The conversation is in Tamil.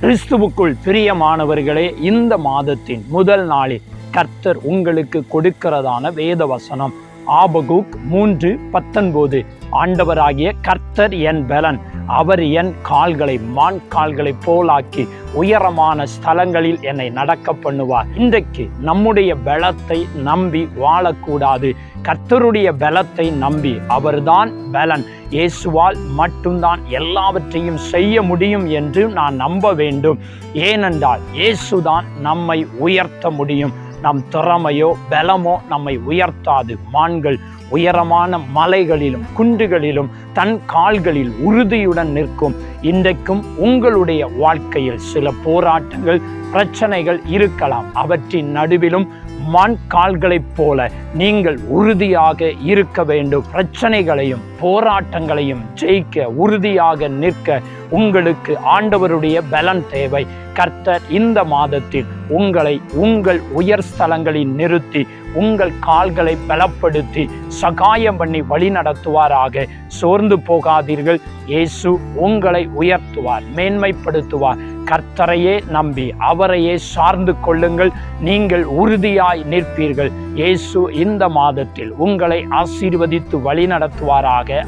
கிறிஸ்துவுக்குள் பிரியமானவர்களே இந்த மாதத்தின் முதல் நாளில் கர்த்தர் உங்களுக்கு கொடுக்கிறதான வேத வசனம் ஆபகுக் மூன்று பத்தொன்பது. ஆண்டவராகிய கர்த்தர் என் பலன். அவர் என் கால்களை மான் கால்களை போலாக்கி உயரமான ஸ்தலங்களில் என்னை நடக்க பண்ணுவார். இன்றைக்கு நம்முடைய பலத்தை நம்பி வாழக்கூடாது. கர்த்தருடைய பலத்தை நம்பி அவர்தான் பலன். இயேசுவால் மட்டும்தான் எல்லாவற்றையும் செய்ய முடியும் என்று நான் நம்ப வேண்டும். ஏனென்றால் இயேசுதான் நம்மை உயர்த்த முடியும். நம் திறமையோ பலமோ நம்மை உயர்த்தாது. மான்கள் உயரமான மலைகளிலும் குன்றுகளிலும் தன் கால்களில் உறுதியுடன் நிற்கும். இன்றைக்கும் உங்களுடைய வாழ்க்கையில் சில போராட்டங்கள் பிரச்சனைகள் இருக்கலாம். அவற்றின் நடுவிலும் மண் கால்களைப் போல நீங்கள் உறுதியாக இருக்க வேண்டும். பிரச்சனைகளையும் போராட்டங்களையும் ஜெயிக்க உறுதியாக நிற்க உங்களுக்கு ஆண்டவருடைய பலன் தேவை. கர்த்தர் இந்த மாதத்தில் உங்களை உங்கள் உயர் ஸ்தலங்களில் நிறுத்தி உங்கள் கால்களை பலப்படுத்தி சகாயம் பண்ணி வழி நடத்துவாராக. சோர்ந்து போகாதீர்கள். இயேசு உங்களை உயர்த்துவார் மேன்மைப்படுத்துவார். கர்த்தரையே நம்பி அவரையே சார்ந்து கொள்ளுங்கள். நீங்கள் உறுதியாய் நிற்பீர்கள். இயேசு இந்த மாதத்தில் உங்களை ஆசீர்வதித்து வழி நடத்துவாராக